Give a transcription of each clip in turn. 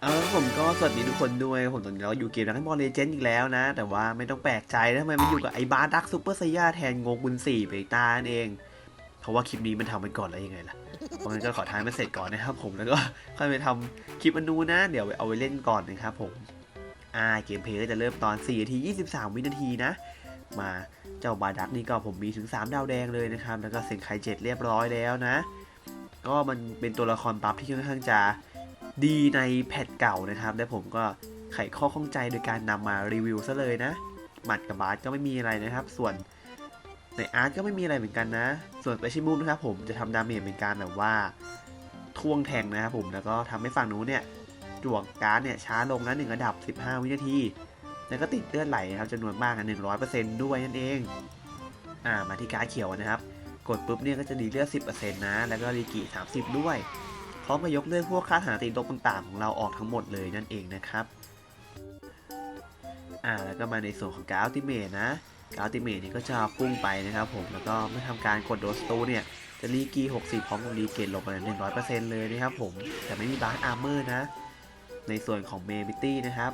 เอาละผมก็สวัสดีทุกคนด้วยผมตอนนี้เราอยู่เกมดักบอลเลเจนด์อีกแล้วนะ แต่ว่าไม่ต้องแปลกใจนะทำไมไมันอยู่กับไอ้บาร์ดักซูเปอร์ไซย่าแทนงงบุญสี่ไปตานเอง เพราะว่าคลิปนี้มันทำไปก่อนแล้วยังไงล่ะ เพราะงั้นก็ขอทายมันเสร็จก่อนนะครับผมแล้วก็ค่อยไปทำคลิปมันดูนะ เดี๋ยวเอาไว้เล่นก่อนนะครับผมอ่าเกมเพลย์ก็จะเริ่มตอน4นาที23 วินาทีนะ มาเจ้าบาร์ดักนี่ก็ผมมีถึง 3 ดาวแดงเลยนะครับแล้วก็เซ็นไคเจ็ดเรียบร้อยแล้วนะ ก็มันเป็นตัวละครปั๊บที่ค่อนข้างจะ ดีในแพทเก่านะครับ และผมก็ไขข้อข้องใจโดยการนำมารีวิวซะเลยนะหมัดกับบาสก็ไม่มีอะไรนะครับ ส่วนในอาร์ตก็ไม่มีอะไรเหมือนกันนะ ส่วนไปชิมูมนะครับผมจะทำดาเมจเป็นการแบบว่าท่วงแทงนะครับผมแล้วก็ทำให้ฝั่งนู้นเนี่ยจวกการ์ดเนี่ยช้าลงนะหนึ่งระดับ 15 วินาที แล้วก็ติดเลือดไหลนะครับจำนวนมากนะ100%ด้วยนั่นเอง อ่ามาที่การ์ดเขียวนะครับ กดปุ๊บเนี่ยก็จะดีเลือด 10%นะ แล้วก็รีกิ30 ด้วย ร้อมกับยกเลิกพวกค่าฐานติดลบต่างๆของเราออกทั้งหมดเลยนั่นเองนะครับ อ่าแล้วก็มาในส่วนของการ์ดติเมทนะการ์ดติเมทนี่ก็จะพุ่งไปนะครับผม แล้วก็เมื่อทำการกดโดสตูเนี่ย จะรีกี 60 พร้อมกับรีเกตลงไป100%เลยนะครับผม แต่ไม่มีบาร์อาร์เมอร์นะ ในส่วนของเมบิตี้นะครับ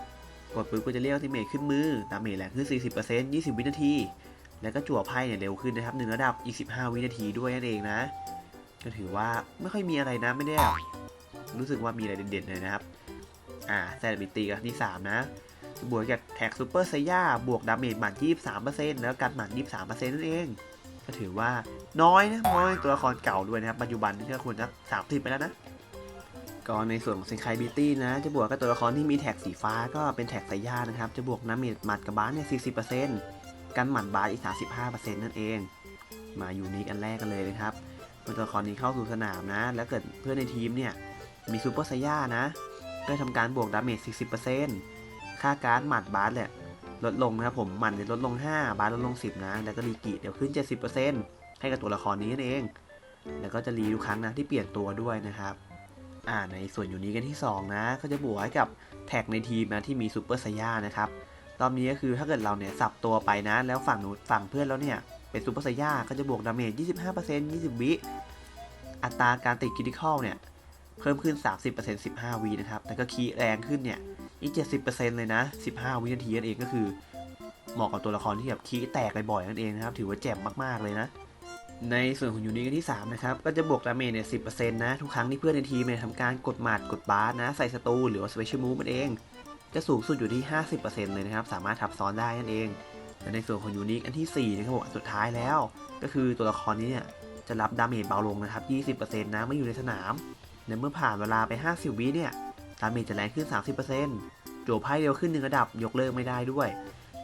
กดปุ๊บก็จะเรียกติเมทขึ้นมือดาเมจแรงขึ้น 40% 20 วินาที แล้วก็จั่วไพ่เนี่ยเร็วขึ้นนะครับหนึ่งระดับอีก 15 วินาทีด้วยนั่นเองนะ ก็ถือว่าไม่ค่อยมีอะไรนะไม่ได้รู้สึกว่ามีอะไรเด่นๆเลยนะครับ อ่าแซนบิตีกับที่ 3 นะ บวกกับแท็กซูเปอร์ไซย่าบวกดาเมจหมัด23%แล้วกันหมัด23%นั่นเอง ก็ถือว่าน้อยนะน้อยตัวละครเก่าด้วยนะครับ ปัจจุบันนี่ก็ควรจะ30 ไปแล้วนะก็ในส่วนของเซนไคบิตี้นะ จะบวกกับตัวละครที่มีแท็กสีฟ้าก็เป็นแท็กไซย่านะครับ จะบวกน้ำเมจหมัดกับบาสเนี่ย40%กันหมัดบาสอีก 35%นั่นเอง มาอยู่นี้กันแรกกันเลยนะครับ เมื่อตัวละครนี้เข้าสู่สนามนะ แล้วเกิดเพื่อนในทีมเนี่ย มีซูเปอร์ไซย่านะ ก็ทำการบวกดาเมจ 40%ค่าการ์ดหมัดบาสเนี่ยลดลงนะครับผมหมันเนี่ยลดลง 5 บาสลดลง 10 นะ แล้วก็รีกิเดี๋ยวขึ้น 70%ให้กับตัวละครนี้นั่นเอง แล้วก็จะรีทุกครั้งนะที่เปลี่ยนตัวด้วยนะครับอ่าในส่วนอยู่นี้กันที่ 2 นะ ก็จะบวกให้กับแท็กในทีมนะที่มีซูเปอร์ไซย่านะครับรอบนี้ก็คือถ้าเกิดเราเนี่ยสับตัวไปนะ แล้วฝั่งนู้นฝั่งเพื่อนแล้วเนี่ย เป็นซูเปอร์ไซย่าก็จะบวกดาเมจ 25% 20 วิ อัตราการติดคริติคอลเนี่ย เพิ่มขึ้น 30% 15 วินะครับ แต่ก็คีย์แรงขึ้นเนี่ย อีก 70%เลยนะ 15 วินาทีนั่นเองก็คือเหมาะกับตัวละครที่แบบคีย์แตกบ่อยๆนั่นเองนะครับ ถือว่าแจ่มมากๆเลยนะ ในส่วนของยูนิคที่ 3 นะครับ ก็จะบวกดาเมจเนี่ย 10%นะ ทุกครั้งที่เพื่อนในทีมเนี่ยทำการกดหมัดกดบาสนะ ใส่ศัตรูหรือว่าสเปเชียลมูฟมันเอง จะสูงสุดอยู่ที่ 50%เลยนะครับ สามารถทับซ้อนได้นั่นเอง และในส่วนของยูนิคอันที่ 4 นะครับผมสุดท้ายแล้ว ก็คือตัวละครนี้เนี่ยจะรับดาเมจเบาลงนะครับ 20%นะไม่อยู่ในสนามในเมื่อผ่านเวลาไป 50 วิเนี่ยดาเมจจะแรงขึ้น 30%จั่วไพ่เร็วขึ้นหนึ่งระดับยกเลิกไม่ได้ด้วย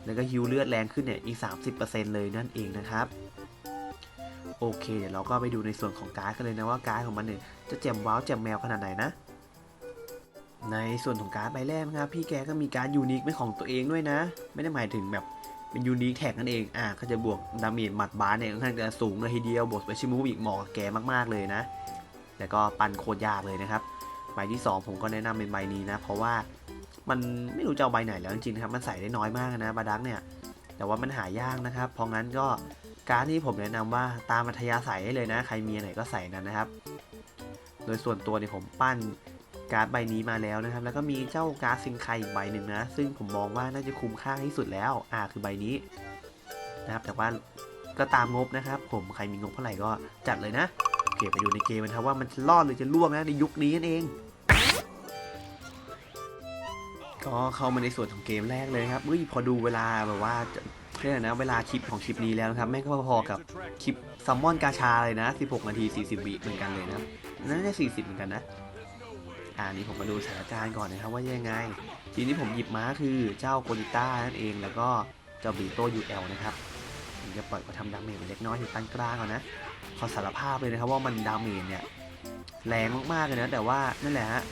แล้วก็ฮิวเลือดแรงขึ้นเนี่ยอีก 30%เลยนั่นเองนะครับ โอเค เดี๋ยวเราก็ไปดูในส่วนของการ์ดกันเลยนะว่าการ์ดของมันเนี่ยจะแจ่มว้าวแจ่มแมวขนาดไหนนะ ในส่วนของการ์ดใบแรกนะครับพี่แกก็มีการ์ดยูนิคเป็นของตัวเองด้วยนะ ไม่ได้หมายถึงแบบ เป็นยูนิคแท็กนั่นเอง อะก็จะบวกดาเมจหมัดบาสเนี่ยค่อนข้างจะสูงเลยทีเดียว บวกสเปชียลมูฟอีกเหมาะกับแกมากๆเลยนะ แล้วก็ปั่นโคตรยากเลยนะครับ ใบที่ 2 ผมก็แนะนำเป็นใบนี้นะ เพราะว่ามันไม่รู้จะเอาใบไหนแล้วจริงๆครับมันใส่ได้น้อยมากนะบาดักเนี่ย แต่ว่ามันหายากนะครับ เพราะงั้นก็การที่ผมแนะนำว่าตามอัธยาศัยได้เลยนะ ใครมีอันไหนก็ใส่นั้นนะครับ โดยส่วนตัวเนี่ยผมปั้น การ์ดใบนี้มาแล้วนะครับ แล้วก็มีเจ้าการ์ดซิงไคอีกใบหนึ่งนะ ซึ่งผมมองว่าน่าจะคุ้มค่าที่สุดแล้ว อ่า คือใบนี้นะครับ แต่ว่าก็ตามงบนะครับ ผมใครมีงบเท่าไหร่ก็จัดเลยนะโอเคไปดูในเกมนะครับว่ามันจะรอดหรือจะล่วงนะในยุคนี้นั่นเอง ก็เข้ามาในส่วนของเกมแรกเลยครับเฮ้ยพอดูเวลาแบบว่าเรียกนะเวลาคลิปของคลิปนี้แล้วนะครับแม่งก็พอๆกับคลิปซัมมอนกาชาเลยนะ 16 นาที 40 วิเหมือนกันเลยนะครับน่าจะ40 เหมือนกันนะ อ่านี้ผมมาดูสถานการณ์ก่อนนะครับว่ายังไง ทีนี้ผมหยิบม้าคือเจ้าโกนิต้านั่นเอง แล้วก็เจ้าบีโตยูเอลนะครับผมจะปล่อยมาทำดาเมจเล็กน้อยถึงปานกลางก่อนนะขอสารภาพเลยนะครับว่ามันดาเมจเนี่ยแรงมากๆเลยนะแต่ว่านั่นแหละฮะ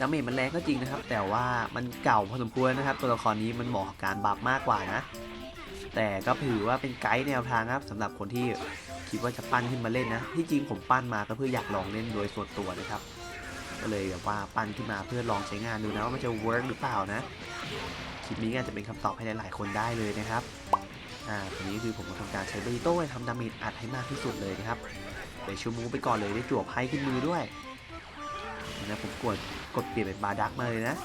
ดาเมจมันแรงก็จริงนะครับ แต่ว่ามันเก่าพอสมควรนะครับ ตัวละครนี้มันเหมาะกับการบัฟมากกว่านะ แต่ก็ถือว่าเป็นไกด์แนวทางครับสำหรับคนที่คิดว่าจะปั้นขึ้นมาเล่นนะที่จริงผมปั้นมาก็เพื่ออยากลองเล่นโดยส่วนตัวนะครับ ก็เลยแบบว่าปั้นขึ้นมาเพื่อลองใช้งานดูนะว่ามันจะเวิร์กหรือเปล่านะคลิปนี้อาจจะเป็นคำตอบให้หลายๆคนได้เลยนะครับอ่าทีนี้คือผมก็ทำการใช้เบริโต้ทำดาเมจอัดให้มากที่สุดเลยนะครับไปชูมูไปก่อนเลยได้จวบไพ่ขึ้นมือด้วยนะผมกดกดเปลี่ยนเป็นบาดักมาเลยนะ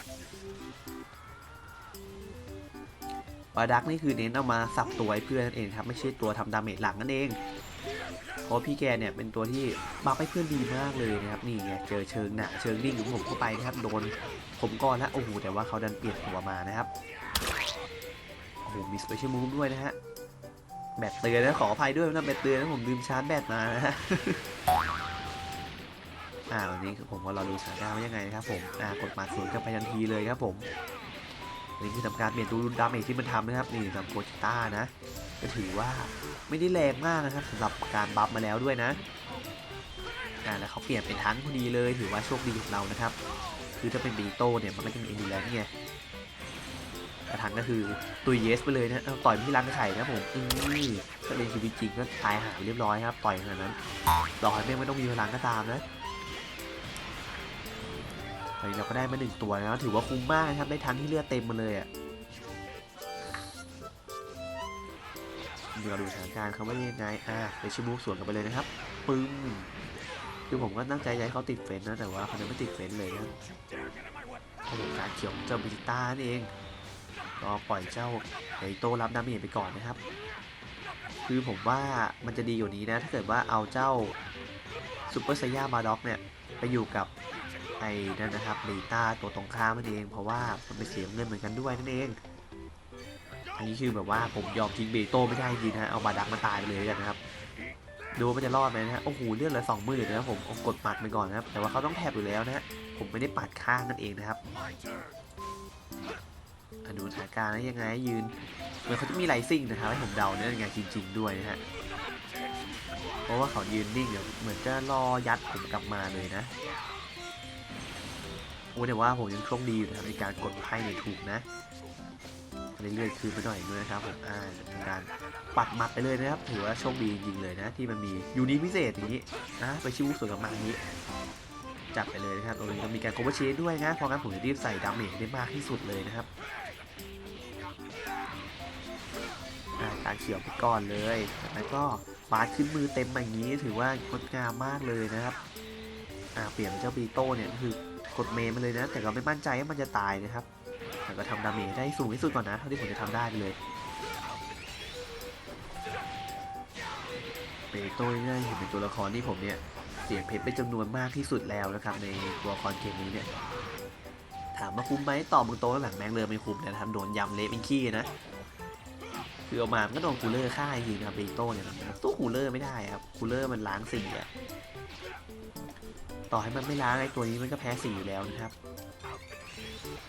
บาดักนี่คือเน้นเอามาสับตัวเพื่อนนั่นเองครับไม่ใช่ตัวทำดาเมจหลังนั่นเอง เพราะพี่แกเนี่ยเป็นตัวที่บัฟให้เพื่อนดีมากเลยนะครับนี่ไงเจอเชิงหนาเชิงนิ่งของผมเข้าไปนะครับโดนผมก่อนแล้วโอ้โหแต่ว่าเขาดันเปลี่ยนตัวมานะครับโอ้โหมีสเปเชียลมูฟด้วยนะฮะแบตเตือนนะขออภัยด้วยนะแบตเตือนนะผมลืมชาร์จแบตมานะฮะอ่าวันนี้คือผมก็รอดูสถานการณ์ว่ายังไงนะครับผมอ่ากดมาสวนกันไปทันทีเลยครับผม นี่คือทำการเปลี่ยนตัวดาเมจที่มันทำนะครับนี่สำหรับโกจิต้านะก็ถือว่าไม่ได้แรงมากนะครับสำหรับการบัฟมาแล้วด้วยนะอ่าแล้วเขาเปลี่ยนเป็นทั้งพอดีเลยถือว่าโชคดีของเรานะครับ คือถ้าเป็นบีโต้เนี่ยมันก็จะมีเอ็นดูแลนไงกระทังก็คือตุยเยสไปเลยนะต่อยที่รังไข่นะผมอือถ้าเป็นชีวิตจริงก็ตายหายเรียบร้อยครับต่อยขนาดนั้นต่อให้ไม่ต้องมีพลังก็ตามนะ ตอนนี้เราก็ได้มาหนึ่งตัวแล้วถือว่าคุ้มมากนะครับได้ทั้งที่เลือดเต็มมาเลยอะเดี๋ยวเราดูสถานการณ์เขาว่ายังไงอ่าไปชิมูกสวนกันไปเลยนะครับ ปึ้งคือผมก็ตั้งใจจะให้เขาติดเฟนนะแต่ว่าเขาไม่ติดเฟนเลยนะเขาบอกการเขียวของเจ้าบิจิต้านั่นเองก็ปล่อยเจ้าไอโตรับดาเมจไปก่อนนะครับ คือผมว่ามันจะดีอยู่นี้นะ ถ้าเกิดว่าเอาเจ้าซูเปอร์ไซย่ามาด็อกเนี่ย ไปอยู่กับ ไอ้นั่นนะครับลีต้าตัวตรงข้ามนั่นเองเพราะว่ามันไปเสียเงินเหมือนกันด้วยนั่นเอง อันนี้คือแบบว่าผมยอมทิ้งเบโต้ไม่ได้จริงนะเอาบาดักมาตายไปเลยกันนะครับดูว่ามันจะรอดไหมนะฮะโอ้โหเลือดเหลือสองหมื่นนะครับผมอกดปัดไปก่อนนะครับแต่ว่าเขาต้องแทบอยู่แล้วนะฮะผมไม่ได้ปัดข้างนั่นเองนะครับอดูสถานการณ์นะยังไงยืนเหมือนเขาจะมีไลซิ่งนะครับให้ผมเดาเนี่ยยังไงจริง ๆ ด้วยนะฮะเพราะว่าเขายืนนิ่งเดี๋ยวเหมือนจะรอยัดผมกลับมาเลยนะ อ้แต่ว่าผมยังโชคดีอยู่นะครับในการกดไพ่เนี่ยถูกนะเรื่อยๆคืนไปหน่อยด้วยนะครับผมอ่าการปัดหมัดไปเลยนะครับ ถือว่าโชคดีจริงๆเลยนะ ที่มันมียูนิพิเศษอย่างนี้นะไปชิวสวยกับมาอย่างนี้จัดไปเลยนะครับตรงนี้ก็มีการโคเวอร์เชดด้วยนะเพราะงั้นผมจะรีบใส่ดาเมจได้มากที่สุดเลยนะครับอ่าการเขียวไปก่อนเลยแล้วก็บาสขึ้นมือเต็มมาอย่างนี้ถือว่างดงามมากเลยนะครับ เปลี่ยนเป็นเจ้าบีโต้เนี่ยคือ กดเมย์มาเลยนะ แต่ก็ไม่มั่นใจว่ามันจะตายนะครับ แต่ก็ทำดาเมจได้สูงที่สุดก่อนนะเท่าที่ผมจะทำได้ไเลยเปโต้เนี่ยเห็นเป็นตัวละครที่ผมเนี่ยเสียเพชรเป็นจำนวนมากที่สุดแล้วนะครับ ในตัวละครเกมนี้เนี่ยถามว่าคุ้มไหมตอบมึงโตแล้วหลังแมงเลยไม่คุ้มนะครับโดนยำเละเป็นขี้นะคือเอามามันก็โดนคูลเลอร์ฆ่าจริงๆนะครับเบโต้เนี่ยสู้คูลเลอร์ไม่ได้ครับคูลเลอร์มันล้างสีอะ ต่อให้มันไม่ล้างไอ้ตัวนี้มันก็แพ้สีอยู่แล้วนะครับ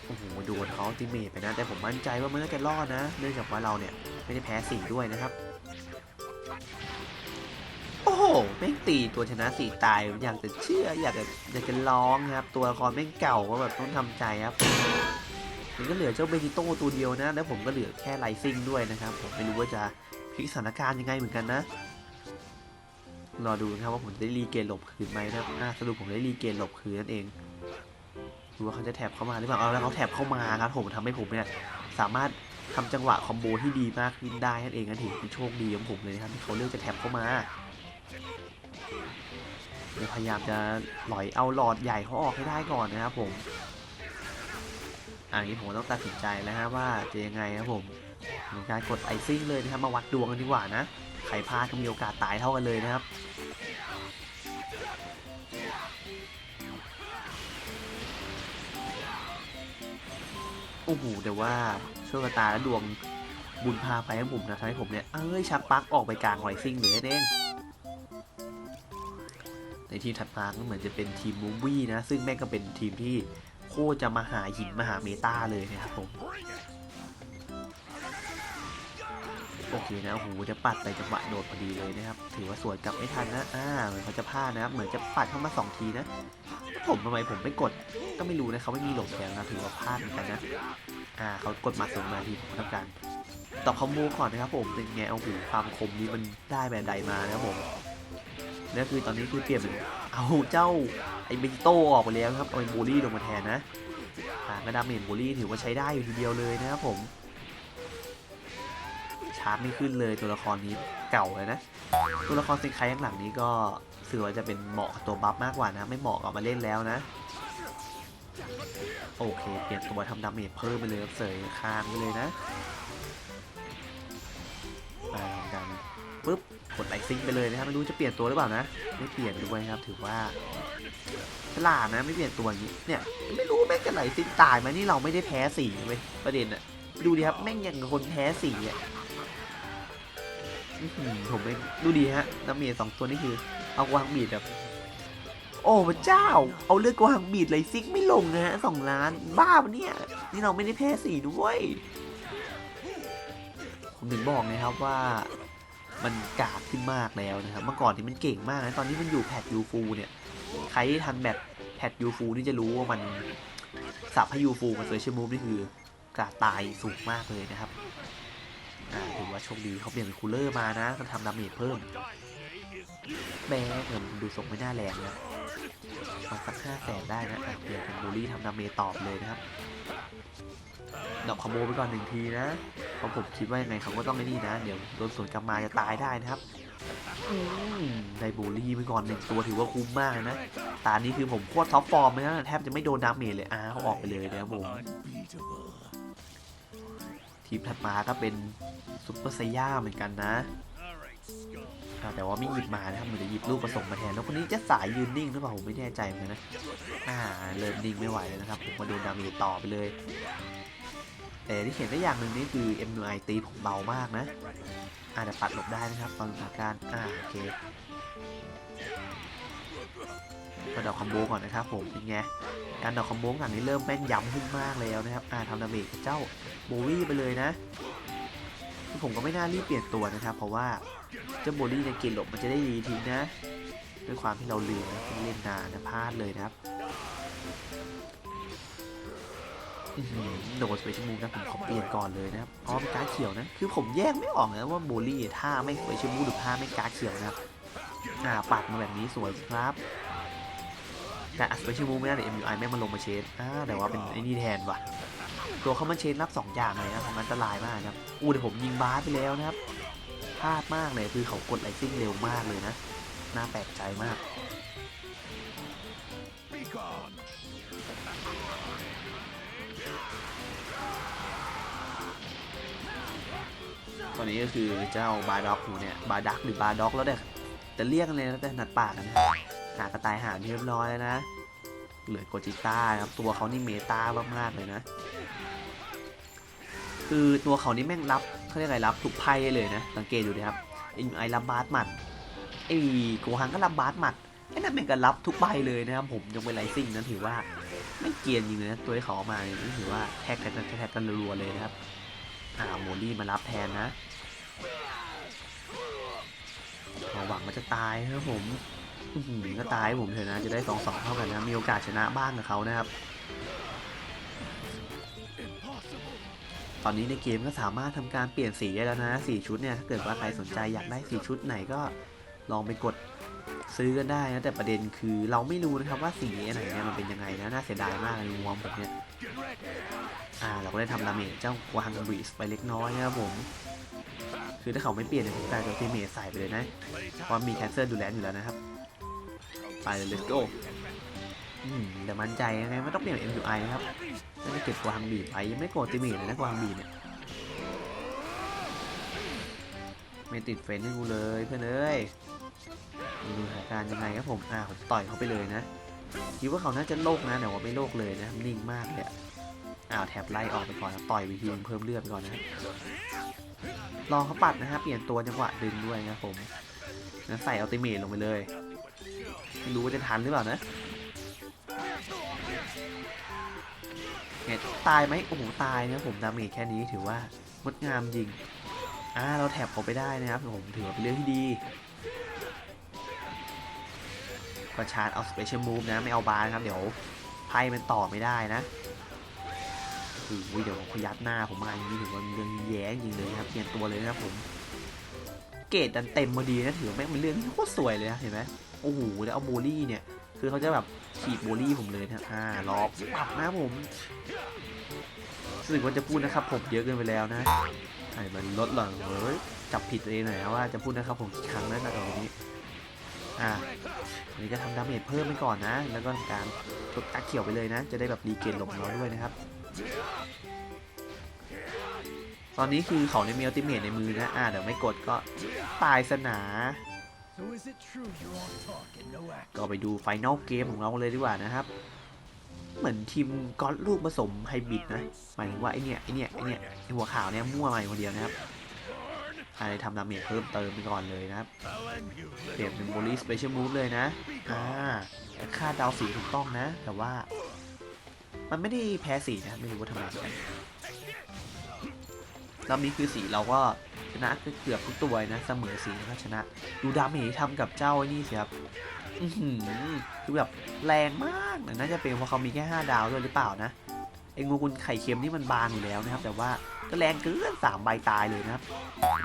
โอ้โหโดนเขาติเมทไปนะ แต่ผมมั่นใจว่ามันน่าจะรอดนะ เนื่องจากว่าเราเนี่ยไม่ได้แพ้สีด้วยนะครับ โอ้โหแม่งตีตัวชนะสีตายอยากจะเชื่ออยากจะอยากจะร้องครับ ตัวละครแม่งเก่าก็แบบต้องทำใจครับมันก็เหลือเจ้าเบจิโต้ตัวเดียวนะ แล้วผมก็เหลือแค่ไลซิ่งด้วยนะครับ ผมไม่รู้ว่าจะพลิกสถานการณ์ยังไงเหมือนกันนะ รอดูนะครับว่าผมจะได้รีเกนหลบคืนไหมนะครับอ่าสรุปผมได้รีเกนหลบคืนนั่นเองดูว่าเขาจะแถบเข้ามาหรือเปล่าเอาแล้วเขาแถบเข้ามาครับผมทำให้ผมเนี่ยสามารถทำจังหวะคอมโบที่ดีมากขึ้นได้นั่นเองนะถือเป็นโชคดีของผมเลยนะครับที่เขาเลือกจะแถบเข้ามาเดี๋ยวพยายามจะหลอยเอาหลอดใหญ่เขาออกให้ได้ก่อนนะครับผม อันนี้ผมต้องตัดสินใจแล้วฮะว่าจะยังไงครับผมมีการกดไอซิ่งเลยนะครับมาวัดดวงกันดีกว่านะใครพลาดก็มีโอกาสตายเท่ากันเลยนะครับโอ้โหแต่ว่าโชคตาและดวงบุญพาไปให้ผมนะทำให้ผมเนี่ยเอ้ยชักปั๊กออกไปกลางไวซิ่งเลยนั่นเองในทีมถัดมาก็เหมือนจะเป็นทีมมูวี่นะ ซึ่งแม่งก็เป็นทีมที่ โคจะมาหาหินมาหาเมตาเลยนะครับผมโอเคนะโอ้โหจะปัดไปจังหวะโดดพอดีเลยนะครับ ถือว่าสวนกลับไม่ทันนะอ่าเหมือนเขาจะพลาดนะครับเหมือนจะปัดเข้ามาสองทีนะผมทำไมผมไม่กด ก็ไม่รู้นะเขาไม่มีหลบแดงนะถือว่าพลาดเหมือนกันนะอ่าเขากดมาสองนาทีผมทำการตอบคอมโบก่อนนะครับผมเป็นไงเอาหูความคมนี้มันได้แบบใดมานะครับผมแล้วคือตอนนี้คือเปลี่ยนเป็น เอาเจ้าไอ้เบจิโต้ออกไปแล้วครับ เอาไอ้บูลี่ลงมาแทนนะอ่ากระดาเมจบูลี่ถือว่าใช้ได้อยู่ทีเดียวเลยนะครับผม ชาร์จไม่ขึ้นเลยตัวละครนี้เก่าเลยนะ ตัวละครเซนไคข้างหลังนี้ก็ถือว่าจะเป็นเหมาะกับตัวบัฟมากกว่านะ ไม่เหมาะกับมาเล่นแล้วนะ โอเค เปลี่ยนตัวทำดาเมจเพิ่มไปเลยครับเสยคางไปเลยนะไปทำกันปุ๊บ ดไลซิงไปเลยนะครับไม่รู้จะเปลี่ยนตัวหรือเปล่านะไม่เปลี่ยนด้วยครับถือว่าฉลาดนะไม่เปลี่ยนตัวอย่างนี้เนี่ยไม่รู้แม่งจะไหลซิงตายไหมนี่เราไม่ได้แพ้สีเว้ยประเด็นอะดูดิครับแม่งอย่างคนแพ้สีอะหือผมไม่ดูดีฮะดาเมจสองตัวนี่คือเอากวางบีดแบบโอ้พระเจ้า เอาเลือดกวางบีดเลยซิกไม่ลงนะฮะสองล้านบ้าปะเนี่ย นี่เราไม่ได้แพ้สีด้วย ผมถึงบอกนะครับว่า มันกากขึ้นมากแล้วนะครับ เมื่อก่อนที่มันเก่งมากนะตอนนี้มันอยู่แพดยูฟูเนี่ยใครที่ทันแบบแพดยูฟูนี่จะรู้ว่ามันสับให้ยูฟูมันเฟรชมูฟนี่คือกาตายสูงมากเลยนะครับถือว่าโชคดีเขาเปลี่ยนเป็นคูลเลอร์มานะมันทำดาเมจเพิ่มแม่เงินดูทรงไม่น่าแรงนะมันสักห้าแสนได้นะอะเปลี่ยนเป็นบูลลี่ทำดาเมจตอบเลยนะครับ ดอกคอมโบไปก่อนหนึ่งทีนะเพราะผมคิดว่ายังไงเขาก็ต้องไม่นี่นะ เดี๋ยวโดนสวนกลับมาจะตายได้นะครับอืได้บูลลี่ไปก่อนหนึ่งตัวถือว่าคุ้มมากนะ ตานี้คือผมโคตรท็อปฟอร์มเลยนะแทบจะไม่โดนดาเมจเลย อ้าเขาออกไปเลยนะครับผมทีมถัดมาก็เป็นซุปเปอร์ไซย่าเหมือนกันนะ แต่ว่าไม่หยิบมานะครับเหมือนจะหยิบลูกผสมมาแทน แล้วคนนี้จะสายยืนนิ่งหรือเปล่าผมไม่แน่ใจเหมือนกันนะ อ่า เริ่มนิ่งไม่ไหวแล้วนะครับ ผมมาโดนดาเมจต่อไปเลย แต่ที่เห็นได้อย่างหนึ่งนี่คือ MUI ตีผมเบามากนะอาจจะปัดหลบได้นะครับตอนสถานการณ์อ่าโอเคก็ดอกคอมโบก่อนนะครับผมเป็นไงการดอกคอมโบกันนี้เริ่มแม่นยำขึ้นมากแล้วนะครับอ่าทำดาเมจเจ้าโบวี่ไปเลยนะคือผมก็ไม่น่ารีบเปลี่ยนตัวนะครับ เพราะว่าเจ้าโบลี่ในเกณฑ์หลบมันจะได้ดีทิ้งนะ ด้วยความที่เราลืมนะเล่นนานนะพลาดเลยนะครับ โดนสเปเชียลมูฟนะผมขอเปลี่ยนก่อนเลยนะครับเพราะเป็นการเขียวนะคือผมแยกไม่ออกนะว่าโบลี่ถ้าไม่สเปเชียลมูฟหรือถ้าไม่การเขียวนะครับอ่าปัดมาแบบนี้สวยครับแต่อัสเปเชียลมูฟไม่ได้แต่ MUI แม่งมาลงมาเชนอ่าแต่ว่าเป็นไอ้นี่แทนว่ะ ตัวเขามาเชนรับสองอย่างเลยนะทำอันตรายมากนะครับ อู้แต่ผมยิงบาสไปแล้วนะครับ พลาดมากเลยคือเขากดไลซิ่งเร็วมากเลยนะ น่าแปลกใจมาก ตอนนี้ก็คือเจ้าบาด็อกอยู่เนี่ยบาดักหรือบาด็อกแล้วเนี่ยจะเรียกกันเลยนะแต่ถนัดปากกันนะหากระต่ายหาเรียบร้อยแล้วนะ เหลือโกจิต้าครับตัวเขานี่เมตามากๆเลยนะ คือตัวเขานี่แม่งรับเขาเรียกอะไรรับทุกไพ่เลยนะ สังเกตดูดิครับไอ้ไอ้รับบาสหมัดไอ้โกฮังก็รับบาสหมัดไอ้นั่นแม่งก็รับทุกใบเลยนะครับผมยกเป็นไลซิ่งนั้นถือว่า ไม่เกียนจริงเลยนะตัวที่เขาเอามาเนี่ยถือว่าแท็กแท็กแท็กแท็กกันรัวเลยนะครับอ่าโมลี่มารับแทนนะเราหวังมันจะตายนะครับผมหือก็ตายให้ผมเถอะนะจะได้สองสองเท่ากันนะมีโอกาสชนะบ้างกับเขานะครับ ตอนนี้ในเกมก็สามารถทำการเปลี่ยนสีได้แล้วนะสีชุดเนี่ยถ้าเกิดว่าใครสนใจอยากได้สีชุดไหนก็ลองไปกด ซื้อกันได้นะแต่ประเด็นคือเราไม่รู้นะครับว่าสีไหนเนี่ยมันเป็นยังไงนะน่าเสียดายมากเลยงวมผมเนี่ยอ่าเราก็ได้ทำดาเมจเจ้ากวางบรีสไปเล็กน้อยนะครับผม คือถ้าเขาไม่เปลี่ยนเนี่ยผมกลายเป็นทีเมจใส่ไปเลยนะเพราะมีแคนเซิลดูแลอยู่แล้วนะครับ ไปเลย let's go อืมแต่มั่นใจยังไงไม่ต้องเปลี่ยน MUI นะครับน่เก็บกวางบีไปยังไม่โกรธติเมจเลยนะกวางบีเนี่ยไม่ติดเฟนให้กูเลยเพื่อนเอ้ย ดูสถานการณ์ยังไงครับผมอ่าผมต่อยเขาไปเลยนะคิดว่าเขาน่าจะโลกนะแต่ว่าไม่โลกเลยนะนิ่งมากเลยอะอ้าวแถบไล่ออกไปก่อนต่อยไปทีเพิ่มเลือดก่อนนะครับรอเขาปัดนะฮะเปลี่ยนตัวจังหวะดึงด้วยนะผมงั้นใส่อัลติเมทลงไปเลยไม่รู้ว่าจะทันหรือเปล่านะเนี่ยตายไหมโอ้โหตายนะผมดาเมจแค่นี้ถือว่างดงามจริงอ่าเราแถบเขาไปได้นะครับผมถือว่าเป็นเรื่องที่ดี ก็ชาร์จเอาสเปเชียลมูฟนะ ไม่เอาบาร์นะครับ เดี๋ยวไพ่มันต่อไม่ได้นะโอ้โหเดี๋ยวเขยัดหน้าผมมาอย่างนี้ถือว่าเป็นเรื่องแย่จริงเลยนะครับเปลี่ยนตัวเลยนะครับผม เกรดันเต็มมาดีนะถือแม่งเป็นเรื่องที่โคตรสวยเลยนะเห็นไหมโอ้โหแล้วเอาโบลี่เนี่ย คือเขาจะแบบฉีดโบลี่ผมเลยนะอ่ารอบปับนะผมรู้สึกว่าจะพูดนะครับผมเยอะเกินไปแล้วนะไอ้มันลดหลังเฮ้ยจับผิดตัวเองหน่อยนะว่าจะพูดนะครับผมกี่ครั้งนะตอนนี้ อ่า อันนี้ก็ทำดาเมจเพิ่มไปก่อนนะ แล้วก็ทำการกดอักเขียวไปเลยนะ จะได้แบบรีเกนลงของเราด้วยนะครับ ตอนนี้คือเขาในมีอัลติเมทในมือนะ อ่าเดี๋ยวไม่กดก็ตายสนา ก็ไปดูไฟนอลเกมของเราเลยดีกว่านะครับ เหมือนทีมก้อนลูกผสมไฮบริดนะ หมายถึงว่าไอเนี่ยไอเนี่ยไอเนี่ยไอหัวขาวเนี่ยมั่วมาอยู่คนเดียวนะครับ อะไรทำดาเมจเพิ่มเติมไปก่อนเลยนะครับ เปลี่ยนเป็นโบลีสเปเชียลมูฟเลยนะ อ่าค่าดาวสีถูกต้องนะ แต่ว่า มันไม่ได้แพ้สีนะ ไม่รู้ว่าทำไมเหมือนกันรอบนี้คือสีเราก็ชนะเกือบทุกตัวเลยนะ เสมอสีก็ชนะ ดูดาเมจที่ทำกับเจ้าไอ้นี่สิครับอือหือคือแบบแรงมากนะน่าจะเป็นเพราะเขามีแค่ 5 ดาวด้วยหรือเปล่านะ ไอ้งูกุลไข่เค็มนี่มันบางอยู่แล้วนะครับ แต่ว่าก็แรงเกินสามใบตายเลยนะครับ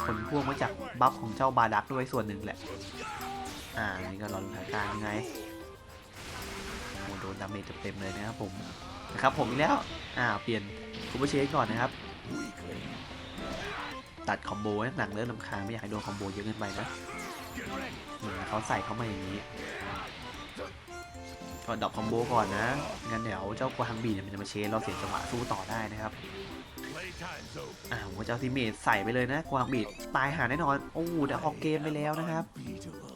ผลพวงมาจากบัฟของเจ้าบาดักด้วยส่วนหนึ่งแหละ อ่า นี่ก็รอดูสถานการณ์ยังไงโอ้โดนดาเมจเต็มเลยนะครับผม นะครับผมอีกแล้ว อ่า เปลี่ยนคูเปอร์เชสก่อนนะครับ ตัดคอมโบให้หนังเริ่มลำคาไม่อยากให้โดนคอมโบเยอะเกินไปนะเหมือนเขาใส่เข้ามาอย่างนี้ก็ดรอปคอมโบก่อนนะงั้นเดี๋ยวเจ้ากวางบีเนี่ยมันจะมาเชนเราเสียจังหวะสู้ต่อได้นะครับ อ่าผมจะเอาทีเมทใส่ไปเลยนะกวางบีดตายหาแน่นอน โอ้เดี๋ยวออกเกมไปแล้วนะครับ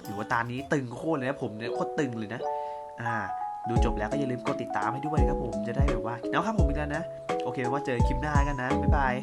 ถือว่าตานี้ตึงโคตรเลยนะผมเนี่ยโคตรตึงเลยนะ อ่า ดูจบแล้วก็อย่าลืมกดติดตามให้ด้วยครับผมจะได้แบบว่าแล้วครับผมอีกแล้วนะ โอเคว่าเจอคลิปหน้ากันนะ บ๊ายบาย